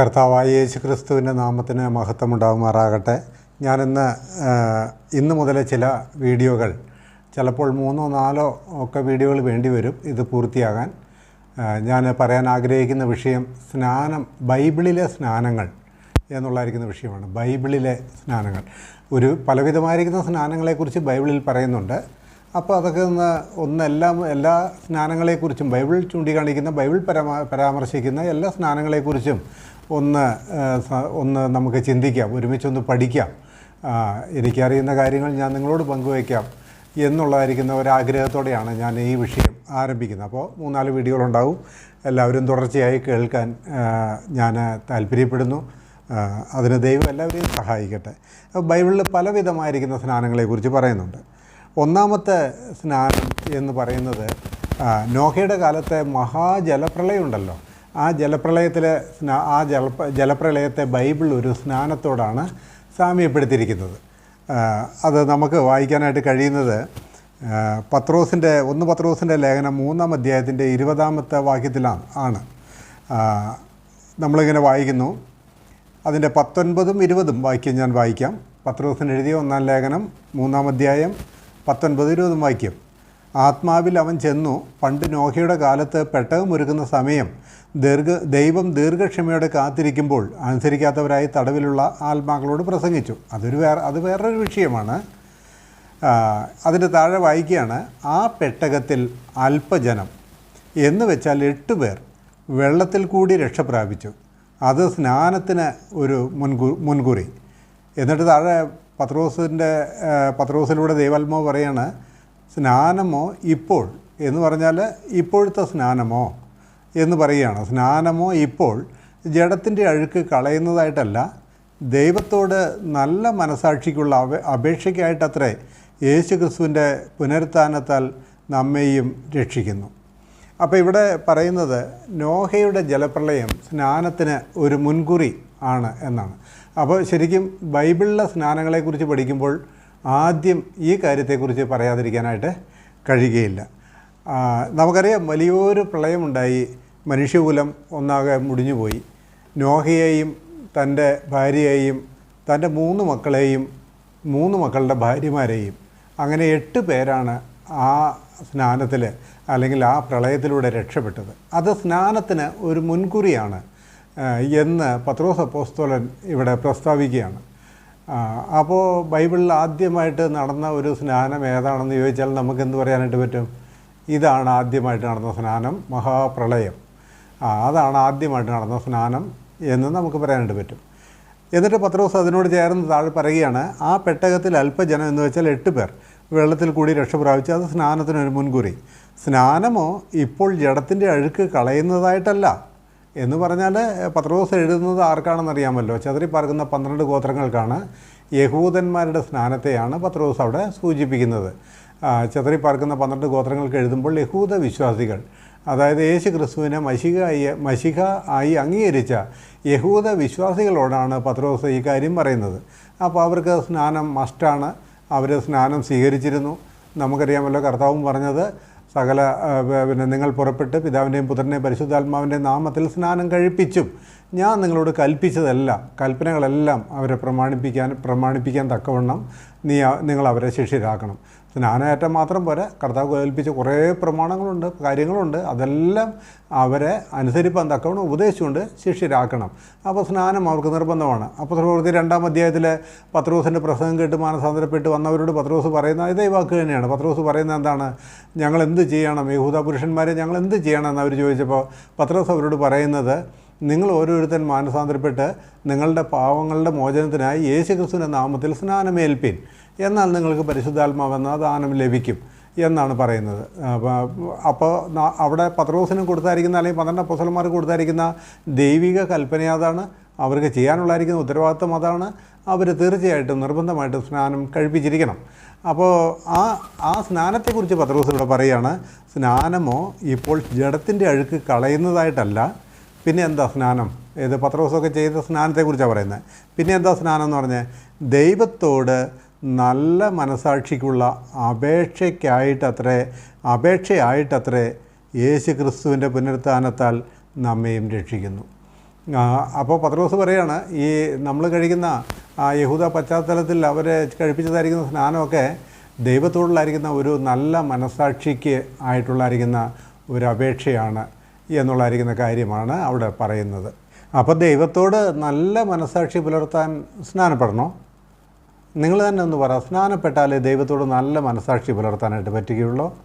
കർത്താവായ യേശു ക്രിസ്തുവിന്റെ നാമത്തിന് മഹത്വമുണ്ടാകുമാറാകട്ടെ. ഞാനിന്ന് ഇന്ന് മുതൽ ചില വീഡിയോകൾ ചിലപ്പോൾ മൂന്നോ നാലോ ഒക്കെ വീഡിയോകൾ വേണ്ടി വരും ഇത് പൂർത്തിയാകാൻ. ഞാൻ പറയാൻ ആഗ്രഹിക്കുന്ന വിഷയം സ്നാനം ബൈബിളിലെ സ്നാനങ്ങൾ എന്നുള്ളതായിരിക്കുന്ന വിഷയമാണ്. ബൈബിളിലെ സ്നാനങ്ങൾ. ഒരു പലവിധമായിരിക്കുന്ന സ്നാനങ്ങളെക്കുറിച്ച് ബൈബിളിൽ പറയുന്നുണ്ട്. അപ്പോൾ അതൊക്കെ ഒന്ന് ഒന്നെല്ലാം എല്ലാ സ്നാനങ്ങളെക്കുറിച്ചും ബൈബിൾ ചൂണ്ടിക്കാണിക്കുന്ന ബൈബിൾ പരമാ പരാമർശിക്കുന്ന എല്ലാ സ്നാനങ്ങളെക്കുറിച്ചും ഒന്ന് ഒന്ന് നമുക്ക് ചിന്തിക്കാം ഒരുമിച്ചൊന്ന് പഠിക്കാം. എനിക്കറിയുന്ന കാര്യങ്ങൾ ഞാൻ നിങ്ങളോട് പങ്കുവയ്ക്കാം എന്നുള്ളതായിരിക്കുന്ന ഒരാഗ്രഹത്തോടെയാണ് ഞാൻ ഈ വിഷയം ആരംഭിക്കുന്നത്. അപ്പോൾ മൂന്നാൽ വീഡിയോകളുണ്ടാവും എല്ലാവരും തുടർച്ചയായി കേൾക്കാൻ ഞാൻ താല്പര്യപ്പെടുന്നു. അതിന് ദൈവം എല്ലാവരെയും സഹായിക്കട്ടെ. ബൈബിളിൽ പലവിധമായിരിക്കുന്ന സ്നാനങ്ങളെക്കുറിച്ച് പറയുന്നുണ്ട്. ഒന്നാമത്തെ സ്നാനം എന്ന് പറയുന്നത് നോഹയുടെ കാലത്തെ മഹാജലപ്രളയം ഉണ്ടല്ലോ ആ ജലപ്രളയത്തിലെ ആ ജല ജലപ്രളയത്തെ ബൈബിൾ ഒരു സ്നാനത്തോടാണ് സാമ്യപ്പെടുത്തിയിരിക്കുന്നത്. അത് നമുക്ക് വായിക്കാനായിട്ട് കഴിയുന്നത് പത്രോസിന്റെ ഒന്ന് പത്രോസിന്റെ ലേഖനം മൂന്നാം അധ്യായത്തിന്റെ ഇരുപതാമത്തെ വാക്യത്തിലാണ് ആണ്. നമ്മളിങ്ങനെ വായിക്കുന്നു. അതിന്റെ പത്തൊൻപതും ഇരുപതും വാക്യം ഞാൻ വായിക്കാം. പത്രോസിന് എഴുതിയ ഒന്നാം ലേഖനം മൂന്നാം അധ്യായം പത്തൊൻപത് ഇരുപതും വാക്യം. ആത്മാവിൽ അവൻ ചെന്നു. പണ്ട് നോഹയുടെ കാലത്ത് പെട്ടകമൊരുക്കുന്ന സമയം ദീർഘ ദൈവം ദീർഘക്ഷമയോടെ കാത്തിരിക്കുമ്പോൾ അനുസരിക്കാത്തവരായി തടവിലുള്ള ആത്മാക്കളോട് പ്രസംഗിച്ചു. അതൊരു വേറെ അത് വേറൊരു വിഷയമാണ്. അതിന്റെ താഴെ വായിക്കുകയാണ് ആ പെട്ടകത്തിൽ അല്പജനം എന്ന് വെച്ചാൽ എട്ട് പേർ വെള്ളത്തിൽ കൂടി രക്ഷ പ്രാപിച്ചു. അത് സ്നാനത്തിന് ഒരു മുൻകു മുൻകുറി. എന്നിട്ട് താഴെ പത്രോസിന്റെ പത്രോസിലൂടെ ദൈവാത്മാവ് പറയാണ് സ്നാനമോ ഇപ്പോൾ എന്ന് പറഞ്ഞാൽ ഇപ്പോഴത്തെ സ്നാനമോ എന്ന് പറയുകയാണ്. സ്നാനമോ ഇപ്പോൾ ജഡത്തിന്റെ അഴുക്ക് കളയുന്നതായിട്ടല്ല ദൈവത്തോട് നല്ല മനസാക്ഷിക്കുള്ള അപേ അപേക്ഷയ്ക്കായിട്ടത്രേ യേശു ക്രിസ്തുവിന്റെ പുനരുത്ഥാനത്താൽ നമ്മെയും രക്ഷിക്കുന്നു. അപ്പോൾ ഇവിടെ പറയുന്നത് നോഹയുടെ ജലപ്രളയം സ്നാനത്തിന് ഒരു മുൻകുറി ആണ് എന്നാണ്. അപ്പോൾ ശരിക്കും ബൈബിളിലെ സ്നാനങ്ങളെക്കുറിച്ച് പഠിക്കുമ്പോൾ ആദ്യം ഈ കാര്യത്തെക്കുറിച്ച് പറയാതിരിക്കാനായിട്ട് കഴിയുകയില്ല. നമുക്കറിയാം വലിയൊരു പ്രളയമുണ്ടായി. മനുഷ്യകുലം ഒന്നാകെ മുടിഞ്ഞുപോയി. നോഹയെയും തന്റെ ഭാര്യയെയും തന്റെ മൂന്ന് മക്കളെയും മൂന്ന് മക്കളുടെ ഭാര്യമാരെയും അങ്ങനെ എട്ട് പേരാണ് ആ സ്നാനത്തിൽ അല്ലെങ്കിൽ ആ പ്രളയത്തിലൂടെ രക്ഷപ്പെട്ടത്. അത് സ്നാനത്തിന് ഒരു മുൻകുറിയാണ് എന്ന് പത്രോസ് അപ്പോസ്തോലൻ ഇവിടെ പ്രസ്താവിക്കുകയാണ്. അപ്പോൾ ബൈബിളിൽ ആദ്യമായിട്ട് നടന്ന ഒരു സ്നാനം ഏതാണെന്ന് ചോദിച്ചാൽ നമുക്ക് എന്ത് പറയാനായിട്ട് പറ്റും? ഇതാണ് ആദ്യമായിട്ട് നടന്ന സ്നാനം മഹാപ്രളയം. അതാണ് ആദ്യമായിട്ട് നടന്ന സ്നാനം എന്ന് നമുക്ക് പറയാനായിട്ട് പറ്റും. എന്നിട്ട് പത്രോസ് അതിനോട് ചേർന്ന് താഴെ പറയുകയാണ് ആ പെട്ടകത്തിൽ അല്പജനം എന്ന് വെച്ചാൽ എട്ട് പേർ വെള്ളത്തിൽ കൂടി രക്ഷ പ്രാപിച്ചു അത് സ്നാനത്തിനൊരു മുൻകുറി. സ്നാനമോ ഇപ്പോൾ ജഡത്തിന്റെ അഴുക്ക് കളയുന്നതായിട്ടല്ല. എന്ന് പറഞ്ഞാൽ പത്രോസ് എഴുതുന്നത് ആർക്കാണെന്ന് അറിയാമല്ലോ. ചതറി പാർക്കുന്ന പന്ത്രണ്ട് ഗോത്രങ്ങൾക്കാണ് യഹൂദന്മാരുടെ സ്നാനത്തെയാണ് പത്രോസ് അവിടെ സൂചിപ്പിക്കുന്നത്. പറക്കുന്ന പാർക്കുന്ന പന്ത്രണ്ട് ഗോത്രങ്ങൾക്ക് എഴുതുമ്പോൾ യഹൂദ വിശ്വാസികൾ അതായത് യേശു ക്രിസ്തുവിനെ മഷിക ആയി മഷിക ആയി അംഗീകരിച്ച യഹൂദ വിശ്വാസികളോടാണ് പത്രോസ് ഈ കാര്യം പറയുന്നത്. അപ്പോൾ അവർക്ക് സ്നാനം മസ്റ്റാണ്. അവർ സ്നാനം സ്വീകരിച്ചിരുന്നു. നമുക്കറിയാമല്ലോ കർത്താവും പറഞ്ഞത് സകല പിന്നെ നിങ്ങൾ പുറപ്പെട്ട് പിതാവിന്റെയും പുത്രന്റെയും പരിശുദ്ധാത്മാവിന്റെയും നാമത്തിൽ സ്നാനം കഴിപ്പിച്ചും ഞാൻ നിങ്ങളോട് കൽപ്പിച്ചതെല്ലാം കൽപ്പനകളെല്ലാം അവരെ പ്രമാണിപ്പിക്കാൻ പ്രമാണിപ്പിക്കാൻ തക്കവണ്ണം നീ നിങ്ങൾ അവരെ ശിഷ്യരാക്കണം സ്നാനമേറ്റം മാത്രം പോരെ. കർത്താവ് കൽപ്പിച്ച കുറേ പ്രമാണങ്ങളുണ്ട് കാര്യങ്ങളുണ്ട്. അതെല്ലാം അവരെ അനുസരിപ്പാൻ തക്കവണ്ണം ഉപദേശിച്ചുകൊണ്ട് ശിഷ്യരാക്കണം. അപ്പോൾ സ്നാനം അവർക്ക് നിർബന്ധമാണ്. അപ്പോൾ പ്രവൃത്തി രണ്ടാം അധ്യായത്തിലെ പത്രോസിന്റെ പ്രസംഗം കേട്ട് മാനസാന്തരപ്പെട്ട് വന്നവരോട് പത്രോസ് പറയുന്ന ഇതേ വാക്ക് തന്നെയാണ്. പത്രോസ് പറയുന്നത് എന്താണ്? ഞങ്ങൾ എന്ത് ചെയ്യണം? യഹൂദ പുരുഷന്മാരെ ഞങ്ങൾ എന്ത് ചെയ്യണം? എന്ന് അവർ ചോദിച്ചപ്പോൾ പത്രോസ് അവരോട് പറയുന്നത് നിങ്ങൾ ഓരോരുത്തൻ മാനസാന്തരപ്പെട്ട് നിങ്ങളുടെ പാവങ്ങളുടെ മോചനത്തിനായി യേശുക്രിസ്തുവിന്റെ നാമത്തിൽ സ്നാനമേൽപ്പിൻ. എന്നാൽ നിങ്ങൾക്ക് പരിശുദ്ധാത്മാവെന്ന ദാനം ലഭിക്കും എന്നാണ് പറയുന്നത്. അപ്പോൾ അവിടെ പത്രോസിനും കൊടുത്തായിരിക്കുന്ന അല്ലെങ്കിൽ പന്ത്രണ്ട് അപ്പോസലന്മാർക്ക് കൊടുത്തായിരിക്കുന്ന ദൈവിക കൽപ്പന അതാണ്. അവർക്ക് ചെയ്യാനുള്ളതായിരിക്കുന്ന ഉത്തരവാദിത്വം അതാണ്. അവർ തീർച്ചയായിട്ടും നിർബന്ധമായിട്ടും സ്നാനം കഴിപ്പിച്ചിരിക്കണം. അപ്പോൾ ആ ആ സ്നാനത്തെക്കുറിച്ച് പത്രോസ് ഇവിടെ പറയുകയാണ്. സ്നാനമോ ഇപ്പോൾ ജഡത്തിന്റെ അഴുക്ക് കളയുന്നതായിട്ടല്ല. പിന്നെ എന്താ സ്നാനം? ഏത് പത്രോസൊക്കെ ചെയ്ത സ്നാനത്തെക്കുറിച്ചാണ് പറയുന്നത്. പിന്നെ എന്താ സ്നാനം എന്ന് പറഞ്ഞാൽ ദൈവത്തോട് നല്ല മനസാക്ഷിക്കുള്ള അപേക്ഷയ്ക്കായിട്ടത്രേ അപേക്ഷയായിട്ടത്രേ യേശു ക്രിസ്തുവിന്റെ പുനരുത്ഥാനത്താൽ നമ്മയും രക്ഷിക്കുന്നു. അപ്പോൾ പത്രോസ് പറയാണ് ഈ നമ്മൾ കഴിക്കുന്ന ആ യഹൂദ പശ്ചാത്തലത്തിൽ അവരെ കഴിപ്പിച്ചതായിരിക്കുന്ന സ്നാനമൊക്കെ ദൈവത്തോടുള്ളായിരിക്കുന്ന ഒരു നല്ല മനസാക്ഷിക്ക് ആയിട്ടുള്ളായിരിക്കുന്ന ഒരു അപേക്ഷയാണ് എന്നുള്ളായിരിക്കുന്ന കാര്യമാണ് അവിടെ പറയുന്നത്. അപ്പോൾ ദൈവത്തോട് നല്ല മനസാക്ഷി പുലർത്താൻ സ്നാനപ്പെടണോ? നിങ്ങൾ തന്നെ ഒന്ന് പറ. സ്നാനപ്പെട്ടാലേ ദൈവത്തോട് നല്ല മനസാക്ഷി പുലർത്താനായിട്ട് പറ്റുകയുള്ളൂ.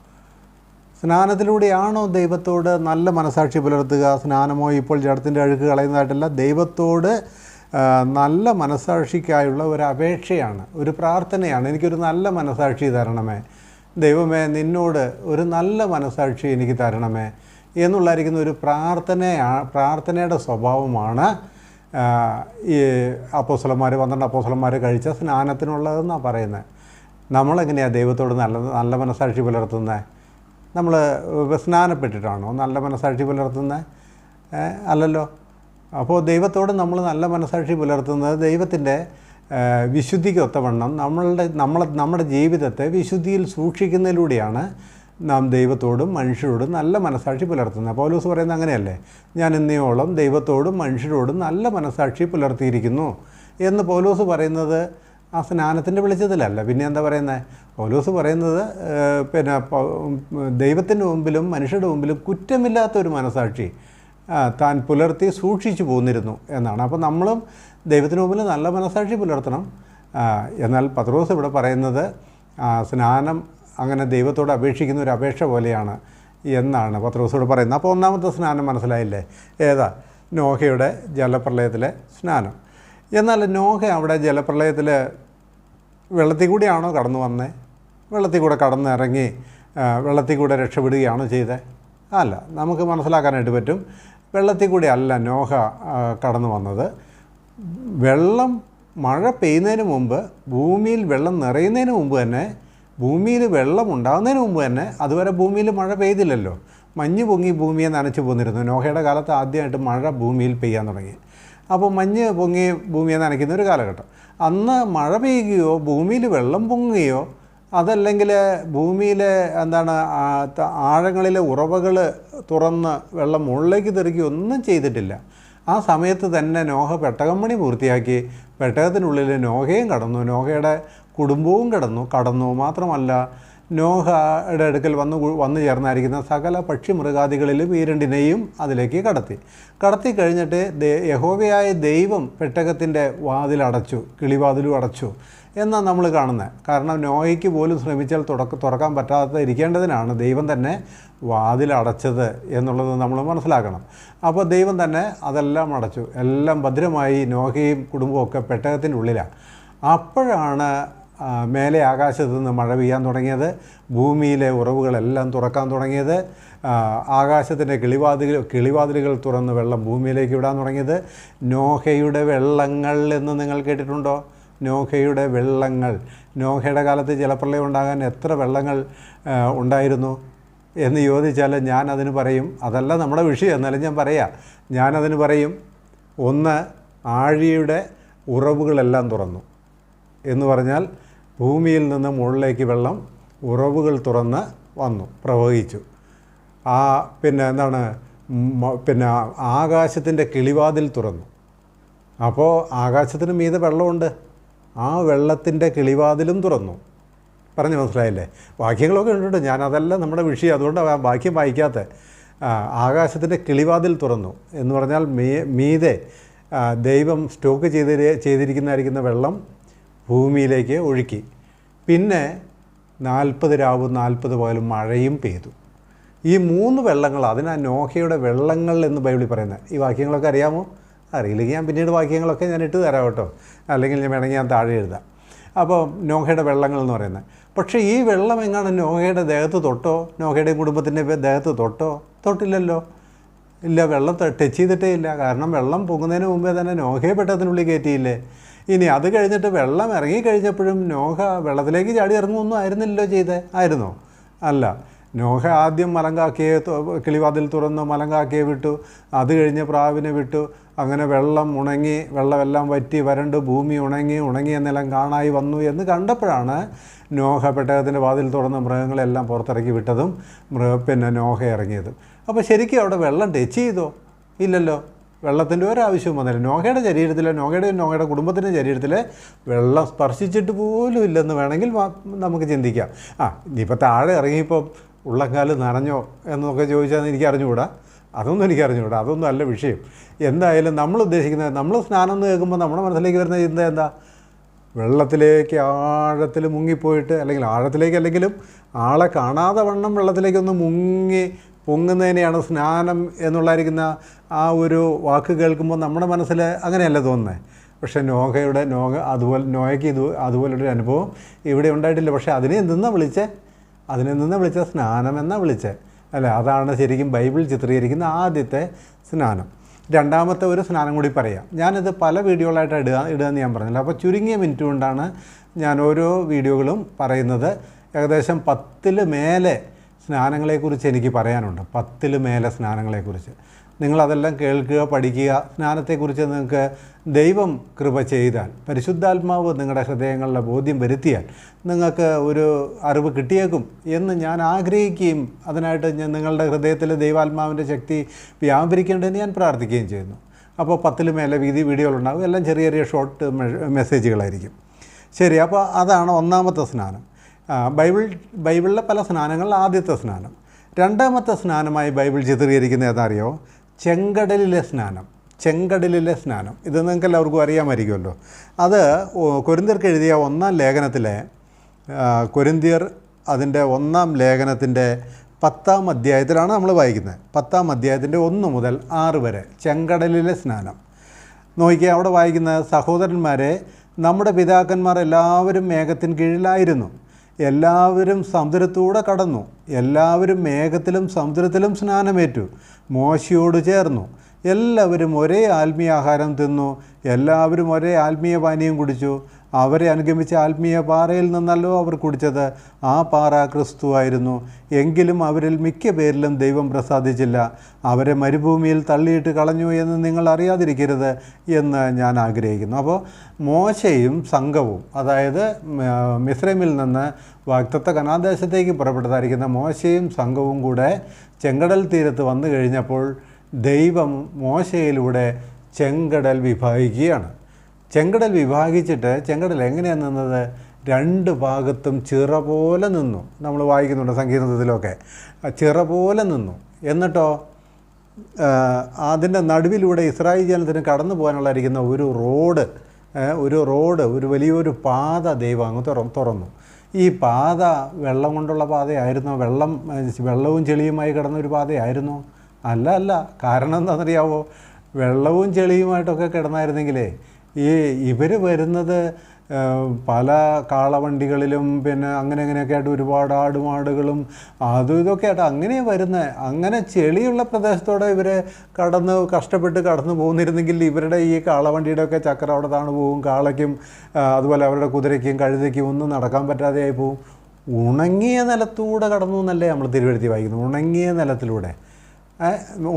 സ്നാനത്തിലൂടെയാണോ ദൈവത്തോട് നല്ല മനസാക്ഷി പുലർത്തുക? സ്നാനമോ ഇപ്പോൾ ജഡത്തിന്റെ അഴുക്ക് കളയുന്നതായിട്ടല്ല. ദൈവത്തോട് നല്ല മനസാക്ഷിക്കായുള്ള ഒരു അപേക്ഷയാണ് ഒരു പ്രാർത്ഥനയാണ്. എനിക്കൊരു നല്ല മനസാക്ഷി തരണമേ. ദൈവമേ നിന്നോട് ഒരു നല്ല മനസാക്ഷി എനിക്ക് തരണമേ. എന്നുള്ളായിരിക്കുന്ന ഒരു പ്രാർത്ഥനയാ പ്രാർത്ഥനയുടെ സ്വഭാവമാണ് ഈ അപ്പോസലന്മാർ പന്ത്രണ്ട് അപ്പോസലന്മാർ കഴിച്ച സ്നാനത്തിനുള്ളതെന്നാണ് പറയുന്നത് നമ്മളെങ്ങനെയാണ് ദൈവത്തോട് നല്ല നല്ല മനസാക്ഷി പുലർത്തുന്നത് നമ്മൾ സ്നാനപ്പെട്ടിട്ടാണോ നല്ല മനസാക്ഷി പുലർത്തുന്നത് അല്ലല്ലോ. അപ്പോൾ ദൈവത്തോട് നമ്മൾ നല്ല മനസാക്ഷി പുലർത്തുന്നത് ദൈവത്തിന്റെ വിശുദ്ധിക്ക് ഒത്തവണ്ണം നമ്മളുടെ നമ്മളെ നമ്മുടെ ജീവിതത്തെ വിശുദ്ധിയിൽ സൂക്ഷിക്കുന്നതിലൂടെയാണ് നാം ദൈവത്തോടും മനുഷ്യരോടും നല്ല മനസാക്ഷി പുലർത്തുന്നത്. പൗലോസ് പറയുന്നത് അങ്ങനെയല്ലേ? ഞാൻ ഇന്നയോളം ദൈവത്തോടും മനുഷ്യരോടും നല്ല മനസാക്ഷി പുലർത്തിയിരിക്കുന്നു. എന്ന് പൗലോസ് പറയുന്നത് ആ സ്നാനത്തിന്റെ വെളിച്ചത്തിലല്ല. പിന്നെ എന്താ പറയുന്നത്? പൗലോസ് പറയുന്നത് പിന്നെ ദൈവത്തിന്റെ മുമ്പിലും മനുഷ്യരുടെ മുമ്പിലും കുറ്റമില്ലാത്ത ഒരു മനസാക്ഷി താൻ പുലർത്തി സൂക്ഷിച്ചു പോന്നിരുന്നു എന്നാണ്. അപ്പോൾ നമ്മളും ദൈവത്തിന് മുമ്പിൽ നല്ല മനസാക്ഷി പുലർത്തണം. എന്നാൽ പത്രോസ് ഇവിടെ പറയുന്നത് സ്നാനം അങ്ങനെ ദൈവത്തോട് അപേക്ഷിക്കുന്ന ഒരു അപേക്ഷ പോലെയാണ് എന്നാണ് പത്രോസോട് പറയുന്നത്. അപ്പോൾ ഒന്നാമത്തെ സ്നാനം മനസ്സിലായില്ലേ? ഏതാ? നോഹയുടെ ജലപ്രളയത്തിലെ സ്നാനം. എന്നാൽ നോഹ അവിടെ ജലപ്രളയത്തിൽ വെള്ളത്തിൽ കൂടിയാണോ കടന്നു വന്നേ? വെള്ളത്തിൽ കൂടെ കടന്നിറങ്ങി വെള്ളത്തിൽ കൂടെ രക്ഷപ്പെടുകയാണോ ചെയ്തത് അല്ല നമുക്ക് മനസ്സിലാക്കാനായിട്ട് പറ്റും. വെള്ളത്തിൽ കൂടി അല്ല നോഹ കടന്നു വന്നത്. വെള്ളം മഴ പെയ്യുന്നതിന് മുമ്പ് ഭൂമിയിൽ വെള്ളം നിറയുന്നതിന് മുമ്പ് തന്നെ ഭൂമിയിൽ വെള്ളം ഉണ്ടാകുന്നതിന് മുമ്പ് തന്നെ അതുവരെ ഭൂമിയിൽ മഴ പെയ്തില്ലല്ലോ. മഞ്ഞ് പൊങ്ങി ഭൂമിയെ നനച്ചു പോന്നിരുന്നു. നോഹയുടെ കാലത്ത് ആദ്യമായിട്ട് മഴ ഭൂമിയിൽ പെയ്യാൻ തുടങ്ങി. അപ്പോൾ മഞ്ഞ് പൊങ്ങി ഭൂമിയെ നനയ്ക്കുന്ന ഒരു കാലഘട്ടം. അന്ന് മഴ പെയ്യുകയോ ഭൂമിയിൽ വെള്ളം പൊങ്ങുകയോ അതല്ലെങ്കിൽ ഭൂമിയിലെ എന്താണ് ആഴങ്ങളിലെ ഉറവകൾ തുറന്ന് വെള്ളം മുകളിലേക്ക് തെറിക്കുകയോ ഒന്നും ചെയ്തിട്ടില്ല. ആ സമയത്ത് തന്നെ നോഹ പെട്ടകം പണി പൂർത്തിയാക്കി. പെട്ടകത്തിനുള്ളിൽ നോഹയും കടന്നു. നോഹയുടെ കുടുംബവും കിടന്നു. കടന്നു മാത്രമല്ല നോഹയുടെ അടുക്കൽ വന്ന് വന്നു ചേർന്നായിരിക്കുന്ന സകല പക്ഷി മൃഗാദികളിലും ഈ രണ്ടിനെയും അതിലേക്ക് കടത്തി. കടത്തി കഴിഞ്ഞിട്ട് യഹോവയായ ദൈവം പെട്ടകത്തിന്റെ വാതിലടച്ചു കിളിവാതിലും അടച്ചു എന്നാണ് നമ്മൾ കാണുന്നത് കാരണം നോയയ്ക്ക് പോലും ശ്രമിച്ചാൽ തുടക്ക തുറക്കാൻ പറ്റാത്ത ഇരിക്കേണ്ടതിനാണ് ദൈവം തന്നെ വാതിലടച്ചത് എന്നുള്ളത് നമ്മൾ മനസ്സിലാക്കണം. അപ്പോൾ ദൈവം തന്നെ അതെല്ലാം അടച്ചു. എല്ലാം ഭദ്രമായി നോഹയും കുടുംബവും ഒക്കെ പെട്ടകത്തിന്റെ ഉള്ളിലാണ്. അപ്പോഴാണ് മേലെ ആകാശത്ത് നിന്ന് മഴ പെയ്യാൻ തുടങ്ങിയത് ഭൂമിയിലെ ഉറവുകളെല്ലാം തുറക്കാൻ തുടങ്ങിയത് ആകാശത്തിന്റെ കിളിവാതിൽ കിളിവാതിലുകൾ തുറന്ന് വെള്ളം ഭൂമിയിലേക്ക് വിടാൻ തുടങ്ങിയത്. നോഹയുടെ വെള്ളങ്ങൾ എന്ന് നിങ്ങൾ കേട്ടിട്ടുണ്ടോ? നോഹയുടെ വെള്ളങ്ങൾ. നോഹയുടെ കാലത്ത് ജലപ്രളയം ഉണ്ടാകാൻ എത്ര വെള്ളങ്ങൾ ഉണ്ടായിരുന്നു? എന്ന് ചോദിച്ചാൽ ഞാൻ അതിന് പറയും അതല്ല നമ്മുടെ വിഷയം എന്നാലും ഞാൻ പറയാം. ഞാനതിന് പറയും ഒന്ന് ആഴിയുടെ ഉറവുകളെല്ലാം തുറന്നു. എന്ന് പറഞ്ഞാൽ ഭൂമിയിൽ നിന്ന് മുകളിലേക്ക് വെള്ളം ഉറവുകൾ തുറന്ന് വന്നു പ്രവഹിച്ചു. ആ പിന്നെ എന്താണ് പിന്നെ ആകാശത്തിന്റെ കിളിവാതിൽ തുറന്നു. അപ്പോൾ ആകാശത്തിന് മീതെ വെള്ളമുണ്ട്. ആ വെള്ളത്തിന്റെ കിളിവാതിലും തുറന്നു. പറഞ്ഞു മനസ്സിലായില്ലേ? വാക്യങ്ങളൊക്കെ ഉണ്ട് ഞാൻ നമ്മുടെ വിഷയം അതുകൊണ്ട് വാക്യം വായിക്കാത്ത. ആകാശത്തിന്റെ കിളിവാതിൽ തുറന്നു എന്ന് പറഞ്ഞാൽ മീ മീതെ ദൈവം സ്റ്റോക്ക് ചെയ്തി ചെയ്തിരിക്കുന്നതായിരിക്കുന്ന വെള്ളം ഭൂമിയിലേക്ക് ഒഴുക്കി. പിന്നെ നാൽപ്പത് രാവും നാൽപ്പത് പകലും മഴയും പെയ്തു. ഈ മൂന്ന് വെള്ളങ്ങൾ അതിനാ നോഹയുടെ വെള്ളങ്ങൾ എന്ന് ബൈബിളിൽ പറയുന്നത്. ഈ വാക്യങ്ങളൊക്കെ അറിയാമോ? അറിയില്ലെങ്കിൽ ഞാൻ പിന്നീട് വാക്യങ്ങളൊക്കെ ഞാൻ ഇട്ട് തരാം കേട്ടോ. അല്ലെങ്കിൽ ഞാൻ വേണമെങ്കിൽ ഞാൻ താഴെ എഴുതാം. അപ്പോൾ നോഹയുടെ വെള്ളങ്ങൾ എന്ന് പറയുന്നത്. പക്ഷേ ഈ വെള്ളം എങ്ങാണ് നോഹയുടെ ദേഹത്ത് തൊട്ടോ? നോഹയുടെ കുടുംബത്തിന്റെ ദേഹത്ത് തൊട്ടോ? തൊട്ടില്ലല്ലോ. ഇല്ല വെള്ളം ടച്ച് ചെയ്തിട്ടേ ഇല്ല. കാരണം വെള്ളം പൊങ്ങുന്നതിന് മുമ്പേ തന്നെ നോഹയെ പെട്ടതിനുള്ളിൽ കയറ്റിയില്ലേ? ഇനി അത് കഴിഞ്ഞിട്ട് വെള്ളം ഇറങ്ങിക്കഴിഞ്ഞപ്പോഴും നോഹ വെള്ളത്തിലേക്ക് ചാടി ഇറങ്ങുമൊന്നും ആയിരുന്നില്ലല്ലോ ചെയ്തേ. ആയിരുന്നോ? അല്ല. നോഹ ആദ്യം മലങ്കാക്കയെ കിളിവാതിൽ തുറന്ന് മലങ്കാക്കയെ വിട്ടു. അത് കഴിഞ്ഞ് പ്രാവിനെ വിട്ടു. അങ്ങനെ വെള്ളം ഉണങ്ങി വെള്ളമെല്ലാം വറ്റി വരണ്ട് ഭൂമി ഉണങ്ങി ഉണങ്ങിയ നിലം കാണായി വന്നു എന്ന് കണ്ടപ്പോഴാണ് നോഹ പെട്ടകത്തിന്റെ വാതിൽ തുറന്ന് മൃഗങ്ങളെല്ലാം പുറത്തിറക്കി വിട്ടതും മൃഗ പിന്നെ നോഹ ഇറങ്ങിയതും. അപ്പോൾ ശരിക്കും അവിടെ വെള്ളം ടച്ച് ചെയ്തോ? ഇല്ലല്ലോ. വെള്ളത്തിന്റെ ഒരാവശ്യവും വന്നില്ല. നോഹയുടെ ശരീരത്തിൽ നോഹയുടെ നോഹയുടെ കുടുംബത്തിന്റെ ശരീരത്തിൽ വെള്ളം സ്പർശിച്ചിട്ട് പോലും ഇല്ലെന്ന് വേണമെങ്കിൽ നമുക്ക് ചിന്തിക്കാം. ആ ഇനിയിപ്പോൾ താഴെ ഇറങ്ങിയപ്പോൾ ഉള്ളക്കാൽ നനഞ്ഞോ എന്നൊക്കെ ചോദിച്ചാൽ എനിക്ക് അറിഞ്ഞുകൂടാ. അതൊന്നും എനിക്ക് അറിഞ്ഞുകൂടാ. അതൊന്നും അല്ല വിഷയം. എന്തായാലും നമ്മൾ ഉദ്ദേശിക്കുന്നത് നമ്മൾ സ്നാനം എന്ന് കേൾക്കുമ്പോൾ നമ്മുടെ മനസ്സിലേക്ക് വരുന്ന ചിന്ത എന്താ? വെള്ളത്തിലേക്ക് ആഴത്തിൽ മുങ്ങിപ്പോയിട്ട് അല്ലെങ്കിൽ ആഴത്തിലേക്ക് അല്ലെങ്കിലും ആളെ കാണാതെ വണ്ണം വെള്ളത്തിലേക്കൊന്ന് മുങ്ങി പൊങ്ങുന്നതിനെയാണ് സ്നാനം എന്നുള്ളായിരിക്കുന്ന ആ ഒരു വാക്ക് കേൾക്കുമ്പോൾ നമ്മുടെ മനസ്സിൽ അങ്ങനെയല്ല തോന്നുന്നത്. പക്ഷേ നോഹയുടെ നോഹ അതുപോലെ നോഹയ്ക്ക് ഇത് അതുപോലൊരു അനുഭവം ഇവിടെ ഉണ്ടായിട്ടില്ല. പക്ഷേ അതിനെ എന്തെന്നാ വിളിച്ചേ? അതിനെ നിന്ന് വിളിച്ച? സ്നാനം എന്നാ വിളിച്ചേ? അല്ലേ അതാണ് ശരിക്കും ബൈബിൾ ചിത്രീകരിക്കുന്ന ആദ്യത്തെ സ്നാനം. രണ്ടാമത്തെ ഒരു സ്നാനം കൂടി പറയാം. ഞാനിത് പല വീഡിയോകളായിട്ട് ഇടുക ഇടുകയെന്ന് ഞാൻ പറഞ്ഞില്ല. അപ്പോൾ ചുരുങ്ങിയ മിനിറ്റ് കൊണ്ടാണ് ഞാൻ ഓരോ വീഡിയോകളും പറയുന്നത്. ഏകദേശം പത്തിൽ മേലെ സ്നാനങ്ങളെക്കുറിച്ച് എനിക്ക് പറയാനുണ്ട്. പത്തിൽ മേലെ സ്നാനങ്ങളെക്കുറിച്ച്. നിങ്ങളതെല്ലാം കേൾക്കുക പഠിക്കുക സ്നാനത്തെക്കുറിച്ച് നിങ്ങൾക്ക് ദൈവം കൃപ ചെയ്താൽ പരിശുദ്ധാത്മാവ് നിങ്ങളുടെ ഹൃദയങ്ങളിലെ ബോധ്യം വരുത്തിയാൽ നിങ്ങൾക്ക് ഒരു അറിവ് കിട്ടിയേക്കും എന്ന് ഞാൻ ആഗ്രഹിക്കുകയും അതിനായിട്ട് ഞാൻ നിങ്ങളുടെ ഹൃദയത്തിൽ ദൈവാത്മാവിന്റെ ശക്തി വ്യാപരിക്കേണ്ടതെന്ന് ഞാൻ പ്രാർത്ഥിക്കുകയും ചെയ്യുന്നു. അപ്പോൾ പത്തിൽ മേലെ വീതി വീഡിയോകളുണ്ടാകും എല്ലാം ചെറിയ ചെറിയ ഷോർട്ട് മെസ്സേജുകളായിരിക്കും ശരി അപ്പോൾ അതാണ് ഒന്നാമത്തെ സ്നാനം. ബൈബിൾ ബൈബിളിലെ പല സ്നാനങ്ങളിൽ ആദ്യത്തെ സ്നാനം. രണ്ടാമത്തെ സ്നാനമായി ബൈബിൾ ചിത്രീകരിക്കുന്ന ഏതാറിയോ ചെങ്കടലിലെ സ്നാനം. ചെങ്കടലിലെ സ്നാനം. ഇത് നിങ്ങൾക്ക് എല്ലാവർക്കും അറിയാമായിരിക്കുമല്ലോ. അത് കൊരിന്തിർക്ക് എഴുതിയ ഒന്നാം ലേഖനത്തിലെ കൊരിന്തിയർ അതിന്റെ ഒന്നാം ലേഖനത്തിന്റെ പത്താം അധ്യായത്തിലാണ് നമ്മൾ വായിക്കുന്നത്. പത്താം അധ്യായത്തിന്റെ ഒന്ന് മുതൽ ആറ് വരെ ചെങ്കടലിലെ സ്നാനം. നോക്കിയാൽ അവിടെ വായിക്കുന്ന സഹോദരന്മാരെ നമ്മുടെ പിതാക്കന്മാർ എല്ലാവരും മേഘത്തിൻ കീഴിലായിരുന്നു. എല്ലാവരും സമുദ്രത്തൂടെ കടന്നു. എല്ലാവരും മേഘത്തിലും സമുദ്രത്തിലും സ്നാനമേറ്റു. മോശയോട് ചേർന്നു. എല്ലാവരും ഒരേ ആത്മീയ ആഹാരം തിന്നു. എല്ലാവരും ഒരേ ആത്മീയ പാനീയം കുടിച്ചു. അവരെ അനുഗമിച്ച ആത്മീയ പാറയിൽ നിന്നല്ലോ അവർ കുടിച്ചത്. ആ പാറ ക്രിസ്തുവായിരുന്നു എങ്കിലും അവരിൽ മിക്ക പേരിലും ദൈവം പ്രസാദിച്ചില്ല. അവരെ മരുഭൂമിയിൽ തള്ളിയിട്ട് കളഞ്ഞു എന്ന് നിങ്ങൾ അറിയാതിരിക്കരുത് എന്ന് ഞാൻ ആഗ്രഹിക്കുന്നു. അപ്പോൾ മോശയും സംഘവും അതായത് മിസ്രൈമിൽ നിന്ന് വാക്തത്വ കനാദേശത്തേക്ക് പുറപ്പെട്ടതായിരിക്കുന്ന മോശയും സംഘവും കൂടെ ചെങ്കടൽ തീരത്ത് വന്നു കഴിഞ്ഞപ്പോൾ ദൈവം മോശയിലൂടെ ചെങ്കടൽ വിഭാഗിക്കുകയാണ്. ചെങ്കടൽ വിഭാഗിച്ചിട്ട് ചെങ്കടൽ എങ്ങനെയാണ് നിന്നത്? രണ്ട് ഭാഗത്തും ചിറ പോലെ നിന്നു. നമ്മൾ വായിക്കുന്നുണ്ട് സംഗീതത്തിലൊക്കെ. ചിറ പോലെ നിന്നു. എന്നിട്ടോ അതിന്റെ നടുവിലൂടെ ഇസ്രായേൽ ജനത്തിന് കടന്നു പോകാനുള്ളായിരിക്കുന്ന ഒരു റോഡ് ഒരു റോഡ് ഒരു വലിയൊരു പാത ദൈവം അങ്ങ് തുറ തുറന്നു. ഈ പാത വെള്ളം കൊണ്ടുള്ള പാതയായിരുന്നു. വെള്ളം വെള്ളവും ചെളിയുമായി കിടന്ന ഒരു പാതയായിരുന്നോ. അല്ല അല്ല. കാരണം എന്താണെന്നറിയാവോ? വെള്ളവും ചെളിയുമായിട്ടൊക്കെ കിടന്നായിരുന്നെങ്കിലേ ഈ ഇവർ വരുന്നത് പല കാളവണ്ടികളിലും പിന്നെ അങ്ങനെ അങ്ങനെയൊക്കെ ആയിട്ട് ഒരുപാട് ആടുമാടുകളും അതും ഇതൊക്കെ ആയിട്ട് അങ്ങനെ വരുന്നത് അങ്ങനെ ചെളിയുള്ള പ്രദേശത്തോടെ ഇവർ കടന്ന് കഷ്ടപ്പെട്ട് കടന്നു പോകുന്നിരുന്നെങ്കിൽ ഇവരുടെ ഈ കാളവണ്ടിയുടെ ഒക്കെ ചക്രം അവിടെ താണ് പോകും കാളയ്ക്കും അതുപോലെ അവരുടെ കുതിരയ്ക്കും കഴുതയ്ക്കും ഒന്നും നടക്കാൻ പറ്റാതെയായി പോകും ഉണങ്ങിയ നിലത്തൂടെ കടന്നു എന്നല്ലേ നമ്മൾ തിരുവഴുത്തി വായിക്കുന്നത്. ഉണങ്ങിയ നിലത്തിലൂടെ.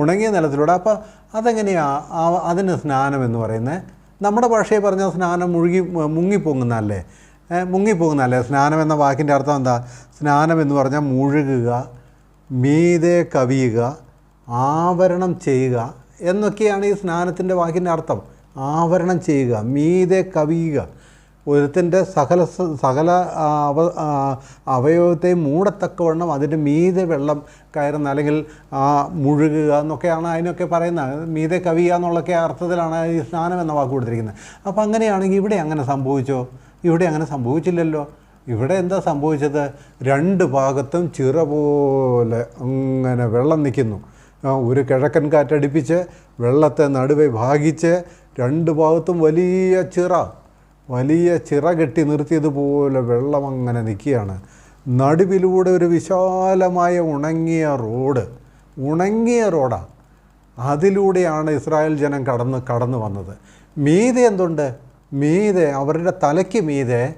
ഉണങ്ങിയ നിലത്തിലൂടെ. അപ്പോൾ അതെങ്ങനെയാണ് അതിന് സ്നാനം എന്ന് പറയുന്നത് നമ്മുടെ ഭാഷയെ പറഞ്ഞാൽ സ്നാനം മുഴുകി മുങ്ങിപ്പൊങ്ങുന്നതല്ലേ? ഏ, മുങ്ങിപ്പൊങ്ങുന്നതല്ലേ? സ്നാനം എന്ന വാക്കിന്റെ അർത്ഥം എന്താ? സ്നാനം എന്ന് പറഞ്ഞാൽ മുഴുകുക മീതെ കവിയുക ആവരണം ചെയ്യുക എന്നൊക്കെയാണ് ഈ സ്നാനത്തിന്റെ വാക്കിന്റെ അർത്ഥം. ആവരണം ചെയ്യുക മീതെ കവിയുക. ഒരുത്തിന്റെ സകല സകല അവ അവയവത്തെ മൂടത്തക്കവണ്ണം അതിന്റെ മീതെ വെള്ളം കയറുന്ന അല്ലെങ്കിൽ മുഴുകുക എന്നൊക്കെയാണ് അതിനൊക്കെ പറയുന്നത്. മീതെ കവിയുക എന്നുള്ളൊക്കെ അർത്ഥത്തിലാണ് ഈ സ്നാനം എന്ന വാക്ക് കൊടുത്തിരിക്കുന്നത്. അപ്പോൾ അങ്ങനെയാണെങ്കിൽ ഇവിടെ അങ്ങനെ സംഭവിച്ചോ? ഇവിടെ അങ്ങനെ സംഭവിച്ചില്ലല്ലോ. ഇവിടെ എന്താ സംഭവിച്ചത്? രണ്ട് ഭാഗത്തും ചിറ പോലെ അങ്ങനെ വെള്ളം നിൽക്കുന്നു. ഒരു കിഴക്കൻ കാറ്റടിപ്പിച്ച് വെള്ളത്തെ നടുവെ ഭാഗിച്ച് രണ്ട് ഭാഗത്തും വലിയ ചിറ. വലിയ ചിറ കെട്ടി നിർത്തിയതുപോലെ വെള്ളം അങ്ങനെ നിൽക്കുകയാണ്. നടുവിലൂടെ ഒരു വിശാലമായ ഉണങ്ങിയ റോഡ്. ഉണങ്ങിയ റോഡാണ് അതിലൂടെയാണ് ഇസ്രായേൽ ജനം കടന്ന് കടന്നു വന്നത്. മീതെ എന്തുണ്ട്? മീതെ അവരുടെ തലയ്ക്ക് മീതെ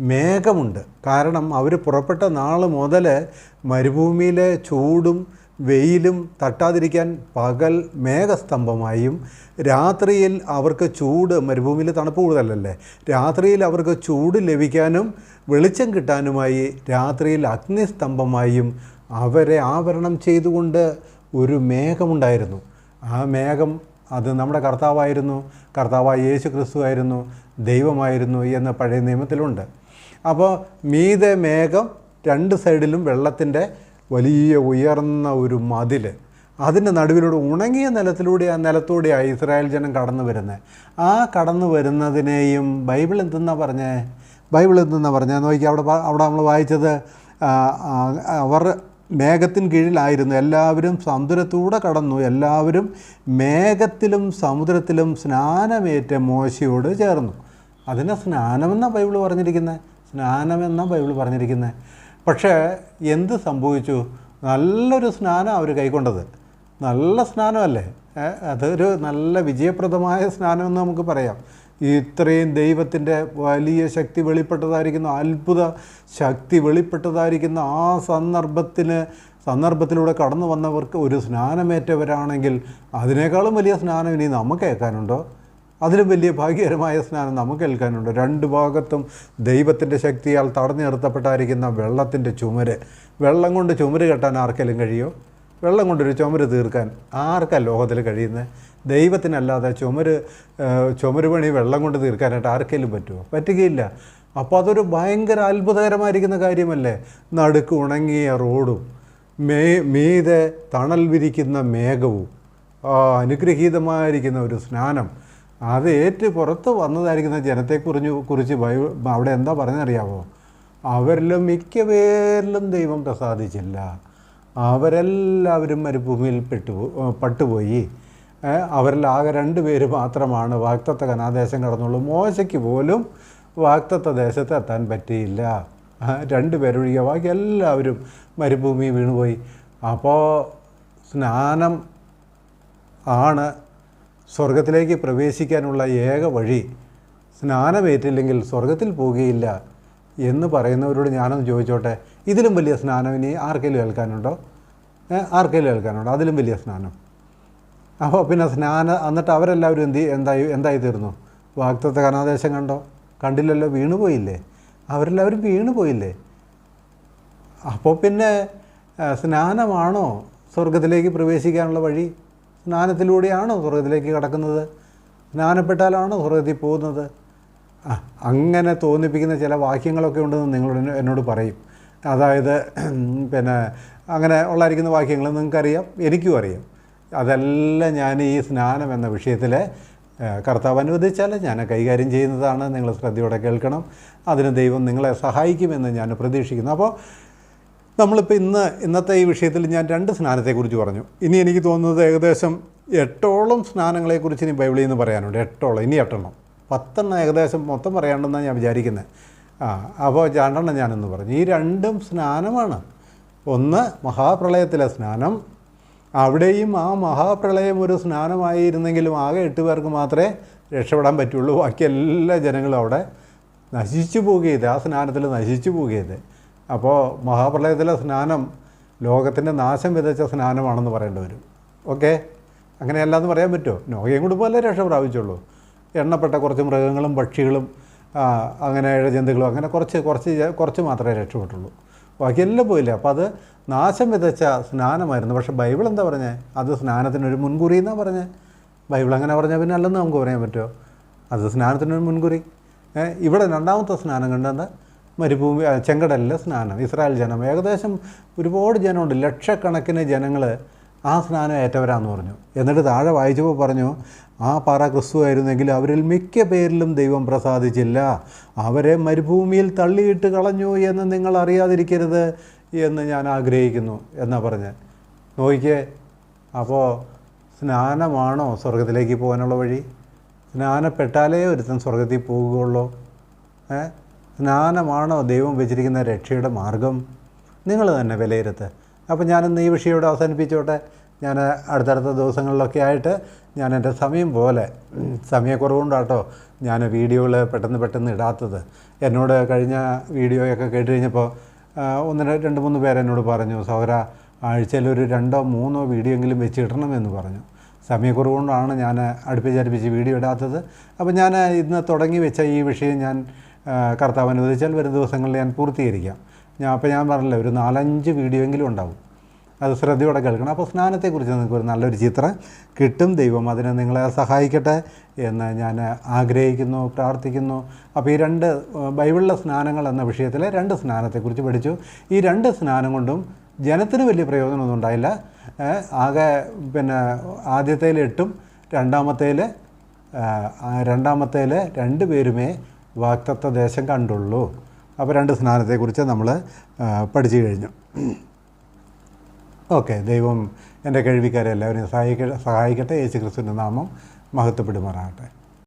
മേഘമുണ്ട്. കാരണം അവർ പുറപ്പെട്ട നാൾ മുതൽ മരുഭൂമിയിലെ ചൂടും വെയിലും തട്ടാതിരിക്കാൻ പകൽ മേഘസ്തംഭമായും രാത്രിയിൽ അവർക്ക് ചൂട് മരുഭൂമിയിൽ തണുപ്പ് കൂടുതലല്ലേ? രാത്രിയിൽ അവർക്ക് ചൂട് ലഭിക്കാനും വെളിച്ചം കിട്ടാനുമായി രാത്രിയിൽ അഗ്നിസ്തംഭമായും അവരെ ആവരണം ചെയ്തുകൊണ്ട് ഒരു മേഘമുണ്ടായിരുന്നു. ആ മേഘം അത് നമ്മുടെ കർത്താവായിരുന്നു. കർത്താവായ യേശു ക്രിസ്തു ആയിരുന്നു. ദൈവമായിരുന്നു എന്ന പഴയ നിയമത്തിലുണ്ട്. അപ്പോൾ മീതെ മേഘം രണ്ട് സൈഡിലും വെള്ളത്തിന്റെ വലിയ ഉയർന്ന ഒരു മതിൽ അതിന്റെ നടുവിലൂടെ ഉണങ്ങിയ നിലത്തിലൂടെ ആ നിലത്തൂടെയാണ് ഇസ്രായേൽ ജനം കടന്നു വരുന്നത്. ആ കടന്നു വരുന്നതിനെയും ബൈബിൾ എന്തെന്നാ പറഞ്ഞേ? ബൈബിൾ എന്തെന്നാ പറഞ്ഞേ? നോക്കി അവിടെ അവിടെ നമ്മൾ വായിച്ചത് അവർ മേഘത്തിന് കീഴിലായിരുന്നു. എല്ലാവരും സമുദ്രത്തൂടെ കടന്നു. എല്ലാവരും മേഘത്തിലും സമുദ്രത്തിലും സ്നാനമേറ്റ മോശയോട് ചേർന്നു. അതിനെ സ്നാനമെന്നാണ് ബൈബിൾ പറഞ്ഞിരിക്കുന്നത് സ്നാനമെന്നാണ് ബൈബിൾ പറഞ്ഞിരിക്കുന്നത് പക്ഷേ എന്ത് സംഭവിച്ചു? നല്ലൊരു സ്നാനം അവർ കൈക്കൊണ്ടത്. നല്ല സ്നാനമല്ലേ? അതൊരു നല്ല വിജയപ്രദമായ സ്നാനമെന്ന് നമുക്ക് പറയാം. ഇത്രയും ദൈവത്തിന്റെ വലിയ ശക്തി വെളിപ്പെട്ടതായിരിക്കുന്ന അത്ഭുത ശക്തി വെളിപ്പെട്ടതായിരിക്കുന്ന. ആ സന്ദർഭത്തിന് സന്ദർഭത്തിലൂടെ കടന്നു വന്നവർക്ക് ഒരു സ്നാനമേറ്റവരാണെങ്കിൽ അതിനേക്കാളും വലിയ സ്നാനം ഇനി നമുക്ക് കേൾക്കാനുണ്ടോ? അതിലും വലിയ ഭാഗ്യകരമായ സ്നാനം നമുക്ക് ഏൽക്കാനുണ്ട്. രണ്ട് ഭാഗത്തും ദൈവത്തിന്റെ ശക്തിയാൽ തടഞ്ഞു നിർത്തപ്പെട്ടായിരിക്കുന്ന വെള്ളത്തിന്റെ ചുമര്. വെള്ളം കൊണ്ട് ചുമര് കെട്ടാൻ ആർക്കെങ്കിലും കഴിയോ? വെള്ളം കൊണ്ടൊരു ചുമര് തീർക്കാൻ ആർക്കാ ലോകത്തിൽ കഴിയുന്നത്? ദൈവത്തിനല്ലാതെ ചുമര് ചുമര് പണി വെള്ളം കൊണ്ട് തീർക്കാനായിട്ട് ആർക്കെങ്കിലും പറ്റുമോ? പറ്റുകയില്ല. അപ്പോൾ അതൊരു ഭയങ്കര അത്ഭുതകരമായിരിക്കുന്ന കാര്യമല്ലേ? നടുക്ക് ഉണങ്ങിയ റോഡും മേ മീതെ തണൽ വിരിക്കുന്ന മേഘവും അനുഗ്രഹീതമായിരിക്കുന്ന ഒരു സ്നാനം. അത് ഏറ്റ് പുറത്ത് വന്നതായിരിക്കുന്ന ജനത്തെക്കുറിച്ച് കുറിച്ച് ബൈബിൾ അവിടെ എന്താ പറഞ്ഞറിയാമോ അവരിലും മിക്ക പേരിലും ദൈവം പ്രസാദിച്ചില്ല. അവരെല്ലാവരും മരുഭൂമിയിൽ പെട്ടു പട്ടുപോയി. അവരിൽ ആകെ രണ്ട് പേര് മാത്രമാണ് വാക്തത്വ കനാദേശം കടന്നുള്ളൂ. മോശയ്ക്ക് പോലും വാക്തത്വ ദേശത്ത് എത്താൻ പറ്റിയില്ല. രണ്ട് പേരൊഴികെ ബാക്കി എല്ലാവരും മരുഭൂമി വീണുപോയി. അപ്പോൾ സ്നാനം ആണ് സ്വർഗത്തിലേക്ക് പ്രവേശിക്കാനുള്ള ഏക വഴി സ്നാനമേറ്റില്ലെങ്കിൽ സ്വർഗത്തിൽ പോകുകയില്ല എന്ന് പറയുന്നവരോട് ഞാനൊന്ന് ചോദിച്ചോട്ടെ? ഇതിലും വലിയ സ്നാനം ഇനി ആർക്കെങ്കിലും ഏൽക്കാനുണ്ടോ? ആർക്കെങ്കിലും ഏൽക്കാനുണ്ടോ? അതിലും വലിയ സ്നാനം. അപ്പോൾ പിന്നെ സ്നാന എന്നിട്ട് അവരെല്ലാവരും എന്ത് എന്തായി എന്തായി തീർന്നു? വാക്തത്വ കനാദേശം കണ്ടോ? കണ്ടില്ലല്ലോ വീണുപോയില്ലേ? അവരെല്ലാവരും വീണുപോയില്ലേ? അപ്പോൾ പിന്നെ സ്നാനമാണോ സ്വർഗത്തിലേക്ക് പ്രവേശിക്കാനുള്ള വഴി? സ്നാനത്തിലൂടെയാണോ സ്വർഗത്തിലേക്ക് കടക്കുന്നത്. സ്നാനപ്പെട്ടാലാണോ സ്വർഗത്തിൽ പോകുന്നത്. അങ്ങനെ തോന്നിപ്പിക്കുന്ന ചില വാക്യങ്ങളൊക്കെ ഉണ്ടെന്ന് നിങ്ങളോട് എന്നെ- എന്നോട് പറയും. അതായത് പിന്നെ അങ്ങനെ ഉള്ളായിരിക്കുന്ന വാക്യങ്ങൾ നിങ്ങൾക്കറിയാം എനിക്കും അറിയാം. അതെല്ലാം ഞാൻ ഈ സ്നാനം എന്ന വിഷയത്തിൽ കർത്താവ് അനുവദിച്ചാൽ ഞാൻ കൈകാര്യം ചെയ്യുന്നതാണ്. നിങ്ങൾ ശ്രദ്ധയോടെ കേൾക്കണം. അതിന് ദൈവം നിങ്ങളെ സഹായിക്കുമെന്ന് ഞാൻ പ്രതീക്ഷിക്കുന്നു. അപ്പോൾ നമ്മളിപ്പോൾ ഇന്ന് ഇന്നത്തെ ഈ വിഷയത്തിൽ ഞാൻ രണ്ട് സ്നാനത്തെക്കുറിച്ച് പറഞ്ഞു. ഇനി എനിക്ക് തോന്നുന്നത് ഏകദേശം എട്ടോളം സ്നാനങ്ങളെക്കുറിച്ച് ഇനി ബൈബിളിൽ നിന്ന് പറയാനുണ്ട്. എട്ടോളം ഇനി എട്ടെണ്ണം. പത്തെണ്ണം ഏകദേശം മൊത്തം പറയാനുണ്ടെന്നാണ് ഞാൻ വിചാരിക്കുന്നത് ആ അപ്പോൾ രണ്ടെണ്ണം ഞാനെന്ന് പറഞ്ഞു. ഈ രണ്ടും സ്നാനമാണ്. ഒന്ന് മഹാപ്രളയത്തിലെ സ്നാനം. അവിടെയും ആ മഹാപ്രളയം ഒരു സ്നാനമായിരുന്നെങ്കിലും ആകെ എട്ട് പേർക്ക് മാത്രമേ രക്ഷപ്പെടാൻ പറ്റുള്ളൂ. ബാക്കി എല്ലാ ജനങ്ങളും അവിടെ നശിച്ചു പോകുകയത് ആ സ്നാനത്തിൽ നശിച്ചു പോകുകയത് അപ്പോൾ മഹാപ്രളയത്തിലെ സ്നാനം ലോകത്തിന്റെ നാശം വിതച്ച സ്നാനമാണെന്ന് പറയേണ്ടി വരും. ഓക്കെ? അങ്ങനെയല്ലാന്ന് പറയാൻ പറ്റുമോ? നോയയും കുടുംബമല്ലേ രക്ഷ പ്രാപിച്ചുള്ളൂ. എണ്ണപ്പെട്ട കുറച്ച് മൃഗങ്ങളും പക്ഷികളും അങ്ങനെ ഇഴജന്തുക്കളും അങ്ങനെ കുറച്ച് കുറച്ച് കുറച്ച് മാത്രമേ രക്ഷപ്പെട്ടുള്ളൂ. ബാക്കിയെല്ലാം പോയില്ല? അപ്പോൾ അത് നാശം വിതച്ച സ്നാനമായിരുന്നു. പക്ഷേ ബൈബിൾ എന്താ പറഞ്ഞത് അത് സ്നാനത്തിനൊരു മുൻകുറി എന്നാണ് പറഞ്ഞത് ബൈബിൾ അങ്ങനെ പറഞ്ഞാൽ പിന്നെ അല്ലെന്ന് നമുക്ക് പറയാൻ പറ്റുമോ? അത് സ്നാനത്തിനൊരു മുൻകുറി. ഇവിടെ രണ്ടാമത്തെ സ്നാനം കണ്ടെന്താ മരുഭൂമി ചെങ്കടലിൽ സ്നാനം ഇസ്രായേൽ ജനം. ഏകദേശം ഒരുപാട് ജനമുണ്ട്. ലക്ഷക്കണക്കിന് ജനങ്ങൾ ആ സ്നാനം ഏറ്റവരാന്ന് പറഞ്ഞു. എന്നിട്ട് താഴെ വായിച്ചപ്പോൾ പറഞ്ഞു ആ പാറ ക്രിസ്തു ആയിരുന്നെങ്കിൽ അവരിൽ മിക്ക പേരിലും ദൈവം പ്രസാദിച്ചില്ല. അവരെ മരുഭൂമിയിൽ തള്ളിയിട്ട് കളഞ്ഞു എന്ന് നിങ്ങൾ അറിയാതിരിക്കരുത് എന്ന് ഞാൻ ആഗ്രഹിക്കുന്നു എന്നാ പറഞ്ഞത് നോക്കിക്കേ അപ്പോൾ സ്നാനമാണോ സ്വർഗത്തിലേക്ക് പോകാനുള്ള വഴി? സ്നാനപ്പെട്ടാലേ ഒരുത്തൻ സ്വർഗത്തിൽ പോകുകയുള്ളൂ. ഏ? സ്നാനമാണോ ദൈവം വെച്ചിരിക്കുന്ന രക്ഷയുടെ മാർഗം? നിങ്ങൾ തന്നെ വിലയിരുത്ത്. അപ്പോൾ ഞാനിന്ന് ഈ വിഷയം ഇവിടെ അവസാനിപ്പിച്ചോട്ടെ. ഞാൻ അടുത്തടുത്ത ദിവസങ്ങളിലൊക്കെ ആയിട്ട് ഞാൻ എന്റെ സമയം പോലെ സമയക്കുറവുണ്ടാട്ടോ. ഞാൻ വീഡിയോകൾ പെട്ടെന്ന് പെട്ടെന്ന് ഇടാത്തത്. എന്നോട് കഴിഞ്ഞ വീഡിയോയൊക്കെ കേട്ട് കഴിഞ്ഞപ്പോൾ ഒന്ന് രണ്ട് മൂന്ന് പേരെന്നോട് പറഞ്ഞു സൗര ആഴ്ചയിൽ ഒരു രണ്ടോ മൂന്നോ വീഡിയോ എങ്കിലും വെച്ചിടണമെന്ന് പറഞ്ഞു. സമയക്കുറവുകൊണ്ടാണ് ഞാൻ അടുപ്പിച്ചടുപ്പിച്ച് അടുപ്പിച്ച് വീഡിയോ ഇടാത്തത്. അപ്പോൾ ഞാൻ ഇന്ന് തുടങ്ങി വെച്ച ഈ വിഷയം ഞാൻ കർത്താവ് അനുവദിച്ചാൽ വരും ദിവസങ്ങളിൽ ഞാൻ പൂർത്തീകരിക്കാം. ഞാൻ അപ്പോൾ ഞാൻ പറഞ്ഞില്ല ഒരു നാലഞ്ച് വീഡിയോ എങ്കിലും ഉണ്ടാവും. അത് ശ്രദ്ധയോടെ കേൾക്കണം. അപ്പോൾ സ്നാനത്തെക്കുറിച്ച് നിങ്ങൾക്ക് ഒരു നല്ലൊരു ചിത്രം കിട്ടും. ദൈവം അതിനെ നിങ്ങളെ സഹായിക്കട്ടെ എന്ന് ഞാൻ ആഗ്രഹിക്കുന്നു പ്രാർത്ഥിക്കുന്നു. അപ്പോൾ ഈ രണ്ട് ബൈബിളിലെ സ്നാനങ്ങൾ എന്ന വിഷയത്തിലെ രണ്ട് സ്നാനത്തെക്കുറിച്ച് പഠിച്ചു. ഈ രണ്ട് സ്നാനം കൊണ്ടും ജനത്തിന് വലിയ പ്രയോജനമൊന്നും ഉണ്ടായില്ല. ആകെ പിന്നെ ആദ്യത്തേൽ എട്ടും രണ്ടാമത്തേൽ രണ്ടാമത്തേൽ രണ്ട് പേരുമേ വാക്തത്വ ദേശം കണ്ടുള്ളൂ. അപ്പോൾ രണ്ട് സ്നാനത്തെക്കുറിച്ച് നമ്മൾ പഠിച്ചു കഴിഞ്ഞു. ഓക്കെ ദൈവം എന്റെ കഴിവിക്കാരെ എല്ലാവരെയും സഹായിക്ക സഹായിക്കട്ടെ. യേശു ക്രിസ്തുവിന്റെ നാമം മഹത്വപ്പെടുമാറാകട്ടെ.